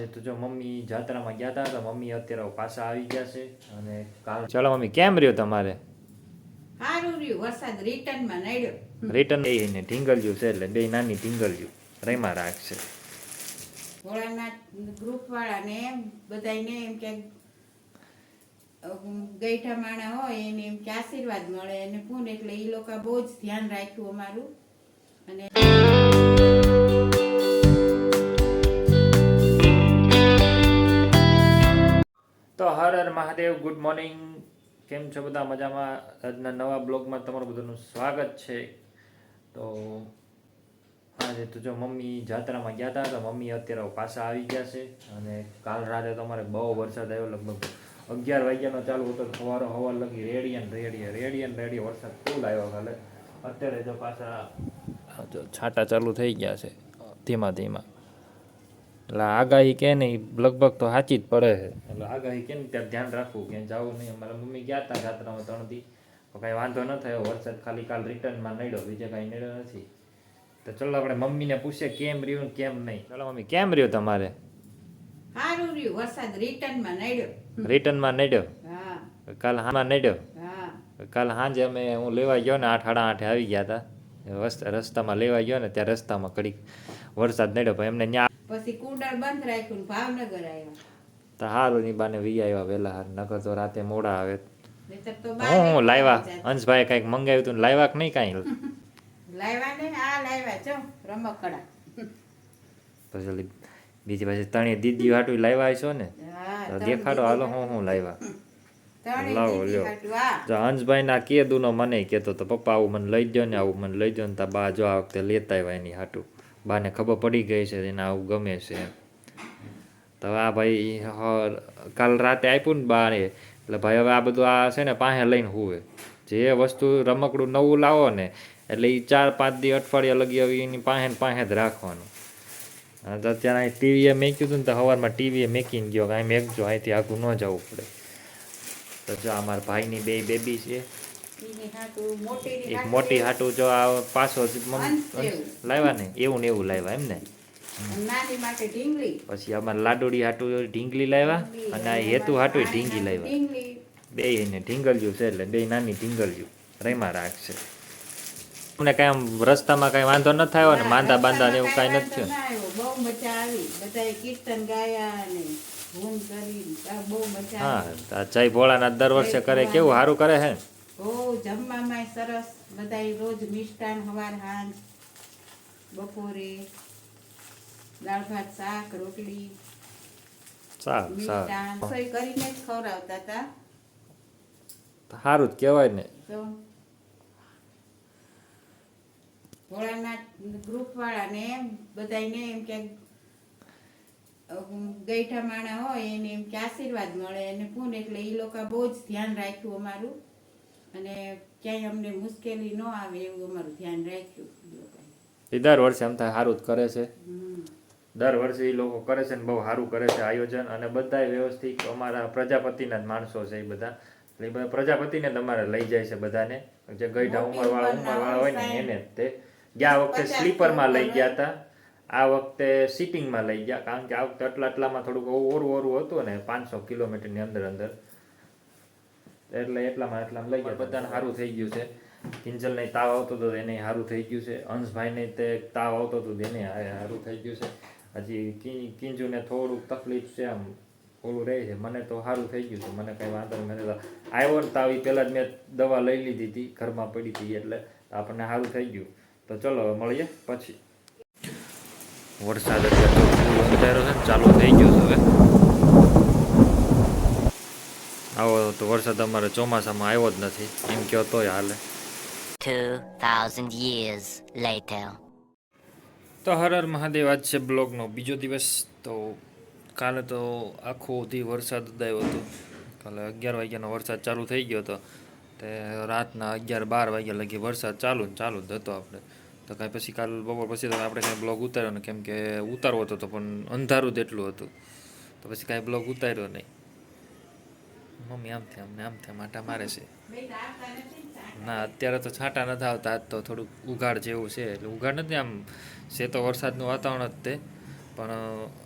છે તો જો મમ્મી જાત્રામાં ગયા હતા તો મમ્મી અત્યારે પાછા આવી ગયા છે અને કાલ ચાલો મમ્મી કેમ રહ્યો તમારે? સારું રહ્યું વરસાદ રિટર્નમાં નડ્યો. રિટર્ન એ ને ઢીંગલ્યું છે એટલે બે નાની ઢીંગલ્યું રેમાં રાખશે. ભોળાનાથ ગ્રુપ વાળાને એમ બધાયને એમ કે ગઈઠા માણા હોય એને એમ કે આશીર્વાદ મળે અને પૂન એટલે એ લોકો બહુ જ ધ્યાન રાખ્યું અમારું. અને તો હર હર મહાદેવ ગુડ મોર્નિંગ કેમ છો બધા મજામાં? આજના નવા બ્લોગમાં તમારું બધાનું સ્વાગત છે. તો આજે તો જો મમ્મી જાત્રામાં ગયા હતા તો મમ્મી અત્યારે પાછા આવી ગયા છે. અને કાલ રાતે તો અમારે બહુ વરસાદ આવ્યો, લગભગ અગિયાર વાગ્યાનો ચાલુ હતો સવારો હવા લગી રેડિયન રેડિયન રેડિયન રેડિયો વરસાદ ફૂલ આવ્યો કાલે. અત્યારે જો પાછા છાંટા ચાલુ થઈ ગયા છે. ધીમા ધીમા. એટલે આગાહી કે નહીં લગભગ તો સાચી જ પડે છે. એટલે આગાહી કે ને ત્યારે ધ્યાન રાખવું ક્યાં જવું નહીં. અમારા મમ્મી ગયા હતા જાત્રામાં ત્રણથી તો કાંઈ વાંધો ન થયો વરસાદ ખાલી કાલ રિટર્નમાં નડ્યો બીજે કાંઈ નડ્યો નથી. તો ચલો આપણે મમ્મીને પૂછીએ કેમ રહ્યું ને કેમ નહીં? ચલો મમ્મી કેમ રહ્યો તમારે? સારું રહ્યું વરસાદ રિટર્નમાં નડ્યો. રિટર્નમાં નડ્યો? હા. કાલ હામાં નડ્યો? હા. કાલ સાંજે અમે હું લેવા ગયો ને આઠ સાડા આઠે આવી ગયા હતા રસ્તામાં લેવા ગયો ને ત્યાં રસ્તામાં કડીક વરસાદ નડ્યો પણ એમને ન્યા પછી કુંડળ બંધ રાખ્યું ભાવનગર આવ્યા. તો હારું ની બાને વી આવ્યા વેલા હાર. નગર તો રાતે મોડા આવે. હું હું લાવ્યા. અંશભાઈ કંઈક મંગાવ્યું હતું લાવ્યા કે નહીં કાંઈ? લાવ્યા ને આ લાવ્યા છો રમકડા. પછી બીજી પાછી ત્રણેય દીદી હાટું લાવ્યા છો ને? તો દેખાડો હાલો હું હું લાવ્યા લાવો, લ્યો. જો અંશભાઈ ના કે દુનો મને કેતો તો પપ્પા આવું મને લઈ દો ને આવું મને લઈ દો ને તા બા જો આ વખતે લેતા આવ્યા એની હાટું. બાને ખબર પડી ગઈ છે એને આવું ગમે છે તો આ ભાઈ કાલ રાતે આપ્યું ને બાને, એટલે ભાઈ હવે આ બધું આ છે ને પાસે લઈને હુવે. જે વસ્તુ રમકડું નવું લાવો ને, એટલે એ ચાર પાંચ દી અઠવાડિયા લગી આવી એની પાસે ને પાસે જ રાખવાનું. અને અહીં અત્યારે ટીવીએ મેક્યું હતું ને તો સવારમાં ટીવીએ મેકીને ગયો કાંઈ મેકજો અહીંથી આખું ન જવું પડે. તો જો અમારા ભાઈની બે બેબી છે. એક મોટી હાટુ જો આ પાછો. લાવ્યા ને એવું ને એવું લાવ્યા એમ ને? પછી અમારે લાડુડી હાટું ઢીંગલી લાવ્યા અને આ હેતુ હાટું ઢીંગી લાવ્યા. બે એને ઢીંગલ્યું છે એટલે બે નાની ઢીંગલ્યું. રેમાં રાખશે તમને કાંઈ આમ રસ્તામાં કાંઈ વાંધો ન થયો ને માંદા બાંદા ને એવું કાંઈ નથી થયું. બહુ મજા આવી. બધાએ કીર્તન ગાયા મજા હા ભોળાના જય ભોળાનાથ દર વર્ષે કરે કેવું સારું કરે છે ને જમવામાં સરસ. બધા રોજ મિષ્ટાન હવાર હાંજ બપોરે દાળ ભાત શાક રોટલી મિષ્ટાન. રસોઈ કરીને જ ખવડાવતા હતા સારું જ કહેવાય ને. તો ભોળાનાથ ગ્રુપ વાળાને એમ એમ કે ગઈઠા માણા હોય એને એમ કે આશીર્વાદ મળે અને પૂન એટલે એ લોકો બહુ જ ધ્યાન રાખ્યું અમારું. અને ક્યાંય અમને મુશ્કેલી ન આવે એવું અમારું ધ્યાન રાખ્યું. એ દર વર્ષે આમ થાય સારું જ કરે છે. દર વર્ષે એ લોકો કરે છે ને બહુ સારું કરે છે આયોજન અને બધા વ્યવસ્થિત અમારા પ્રજાપતિના જ માણસો છે એ બધા. એટલે એ બધા પ્રજાપતિને તમારે લઈ જાય છે બધાને. જે ગઈઢા ઉમર ઉંમરવાળા ઉંમરવાળા હોય ને એને જ તે. ગયા વખતે સ્લીપરમાં લઈ ગયા હતા આ વખતે સિટિંગમાં લઈ ગયા. કારણ કે આ વખતે આટલા આટલામાં થોડુંક ઓરું ઓરું હતું ને પાંચસો કિલોમીટરની અંદર અંદર. એટલે એટલામાં એટલામાં લઈ ગયા બધાને સારું થઈ ગયું છે. કિંજલને તાવ આવતો હતો એને સારું થઈ ગયું છે. અંશભાઈને તે તાવ આવતો હતો એને સારું થઈ ગયું છે. હજી કિંજુને થોડુંક તકલીફ છે આમ ઓલું રહે છે. મને તો સારું થઈ ગયું છે. મને કંઈ વાંધો નહીં તો આવ્યો ને તાવ પહેલાં જ મેં દવા લઈ લીધી હતી. ઘરમાં પડી હતી એટલે આપણને સારું થઈ ગયું. તો ચલો હવે મળીએ પછી. વરસાદ અત્યારે ચાલુ થઈ ગયું છે હવે. આવો તો વરસાદ અમારે ચોમાસામાં આવ્યો જ નથી. એમ કહો તોય હાલે. 2,000 years later. તો હર હર મહાદેવ આજ છે બ્લોગનો બીજો દિવસ. તો કાલે તો આખો દી વરસાદ આવ્યો હતો. કાલે અગિયાર વાગ્યાનો વરસાદ ચાલુ થઈ ગયો હતો. તે રાતના અગિયાર બાર વાગ્યા લગી વરસાદ ચાલુ ને ચાલુ જ હતો આપણે. તો કાંઈ પછી કાલ બપોર પછી તો આપણે કાંઈ બ્લોગ ઉતાર્યો ને કેમ કે ઉતારવો હતો તો પણ અંધારું જ એટલું હતું. તો પછી કાંઈ બ્લોગ ઉતાર્યો નહીં. મમ્મી, આમ થયા અમને આમ થયા માટા મારે છે. ને, અત્યારે તો છાંટા નથી આવતા, આજ તો થોડુંક ઉઘાડ જેવું છે, એટલે ઉઘાડ નથી, આમ છે તો વરસાદનું વાતાવરણ જ તે, પણ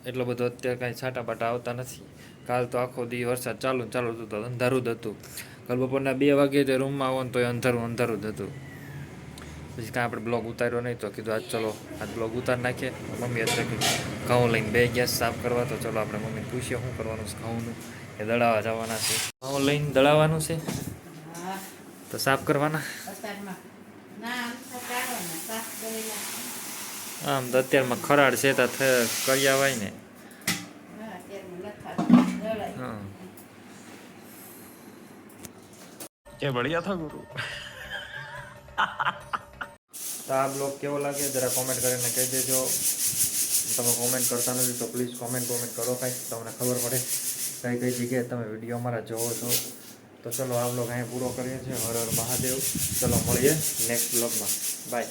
એટલો બધો અત્યારે કાંઈ છાંટા બાટા આવતા નથી. કાલ તો આખો દી વરસાદ ચાલુ ચાલુ હતું અંધારું જ હતું. કાલ બપોરના બે વાગે જે રૂમમાં આવો ને તો અંધારું અંધારું જ હતું. પછી કાંઈ આપણે બ્લોગ ઉતાર્યો નહીં તો કીધું આજ ચલો આજ બ્લોગ ઉતાર નાખીએ. મમ્મી અત્યારે ઘઉં લઈને બે ગેસ સાફ કરવા તો ચલો આપણે મમ્મી પૂછીએ શું કરવાનું છે ઘઉંનું. એ દળાવા જવાના છે. ઘઉં લઈને દળાવવાનું છે? તો સાફ કરવાના? આમ તો કાઢવાના સાફ કરેલા આમ તો અત્યારમાં ખરાડ છે તો થ- કરી આવાય ને. હા અત્યારમાં લથા દળાય. તો આ બ્લોગ કેવો લાગે જરા કોમેન્ટ કરીને કહી દેજો. તમે કોમેન્ટ કરતા નથી તો પ્લીઝ કોમેન્ટ કોમેન્ટ કરો કાંઈ તમને ખબર પડે કઈ કઈ જગ્યાએ તમે વીડિયો અમારા જોવો છો. તો ચલો આ બ્લોગ અહીંયા પૂરો કરીએ છીએ. હર હર મહાદેવ. ચલો મળીએ નેક્સ્ટ બ્લોગમાં. બાય